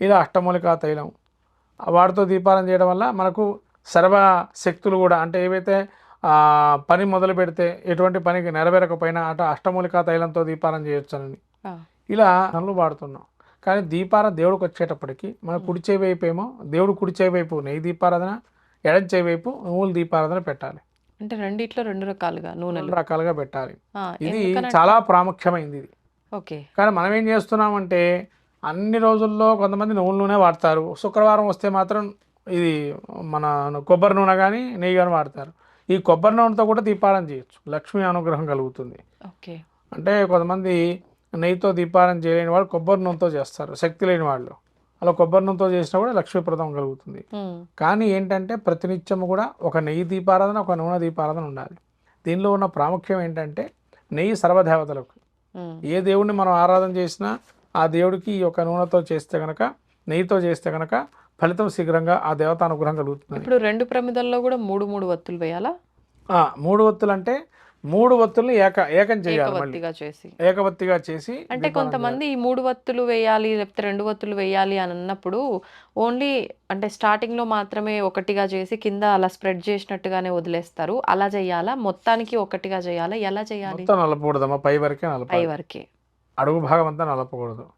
ఇలా అష్టమూలికా తైలం. వాటితో దీపారాధన చేయడం వల్ల మనకు సర్వ శక్తులు కూడా అంటే ఏవైతే పని మొదలు పెడితే ఎటువంటి పనికి నెరవేరకపోయినా అటు అష్టమూలికా తైలంతో దీపారాధన చేయొచ్చని. ఆ. ఇలా నన్ను వాడుతున్నాం. కానీ దీపారాధన దేవుడికి వచ్చేటప్పటికి మన కుడి చేయి వైపు ఏమో దేవుడు కుడి చేయి వైపు నెయ్యి దీపారాధన ఎడం చేయి వైపు నువ్వుల దీపారాధన పెట్టాలి. అంటే రెండిట్లో రెండు రకాలుగా నూనెలు. రెండు రకాలుగా పెట్టాలి. ఇది చాలా ప్రాముఖ్యమైనది ఇది. ఓకే. కానీ మనం ఏం చేస్తున్నామంటే అన్ని రోజుల్లో కొంతమంది నువ్వుల నూనె వాడతారు. శుక్రవారం వస్తే మాత్రం ఇది మన కొబ్బరి నూనె కానీ నెయ్యి కానీ వాడతారు. ఈ కొబ్బరి నూనెతో కూడా దీపారాధన చేయొచ్చు. లక్ష్మీ అనుగ్రహం కలుగుతుంది. ఓకే. అంటే కొంతమంది నెయ్యితో దీపారాధన చేయలేని వాళ్ళు కొబ్బరి నూనెతో చేస్తారు. శక్తి లేని వాళ్ళు. అలా కొబ్బరి నూనెతో చేసినా కూడా లక్ష్మీప్రదం కలుగుతుంది. కానీ ఏంటంటే ప్రతినిత్యం కూడా ఒక నెయ్యి దీపారాధన ఒక నూనె దీపారాధన ఉండాలి. దీనిలో ఉన్న ప్రాముఖ్యం ఏంటంటే నెయ్యి సర్వదేవతలకు. ఏ దేవుడిని మనం ఆరాధన చేసినా ఆ దేవుడికి ఈ యొక్క నూనెతో చేస్తే గనక నెయ్యితో చేస్తే గనక ఫలితం శీఘ్రంగా ఆ దేవత అనుగ్రహం కలుగుతుంది. ఇప్పుడు రెండు ప్రమిదల్లో కూడా మూడు మూడు వత్తులు వేయాలా? ఆ, మూడు ఒత్తులు అంటే మూడు ఒత్తుల్ని ఏక ఏకం చేయాలి చేసి. ఏకవత్తిగా చేసి అంటే కొంతమంది ఈ మూడు వత్తులు వేయాలి లేకపోతే రెండు వత్తులు వేయాలి అని అన్నప్పుడు ఓన్లీ అంటే స్టార్టింగ్లో మాత్రమే ఒకటిగా చేసి కింద అలా స్ప్రెడ్ చేసినట్టుగానే వదిలేస్తారు. అలా చేయాలా? మొత్తానికి ఒకటిగా చేయాలా? ఎలా చేయాలి. మొత్తం నలపకూడదమ్మా పై వరకే పై వరకే. అడుగు భాగం అంతా నలపకూడదు.